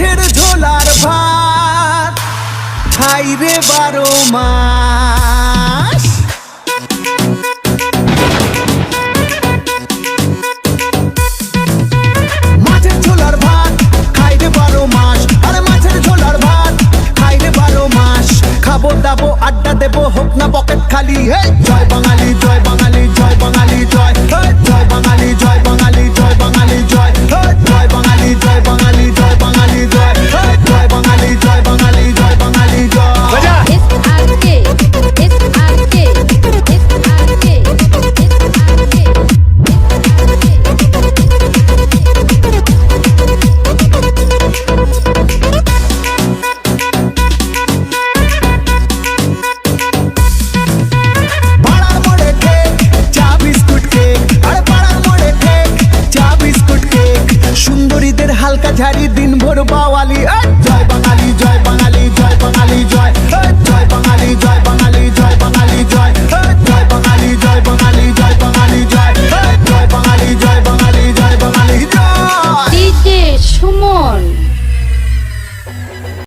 মাছের ঝোলার ভাত। খাই রে বারো মাস। বারো মাস। আরে বারো মাস। খাব দাবো, আড্ডা দেবো, হোক না পকেট খালি। হে জয় বাঙালি জয় বাঙালি জয় বাঙালি। হালকা ঝাড়ি দিন ভোর বাওয়ালি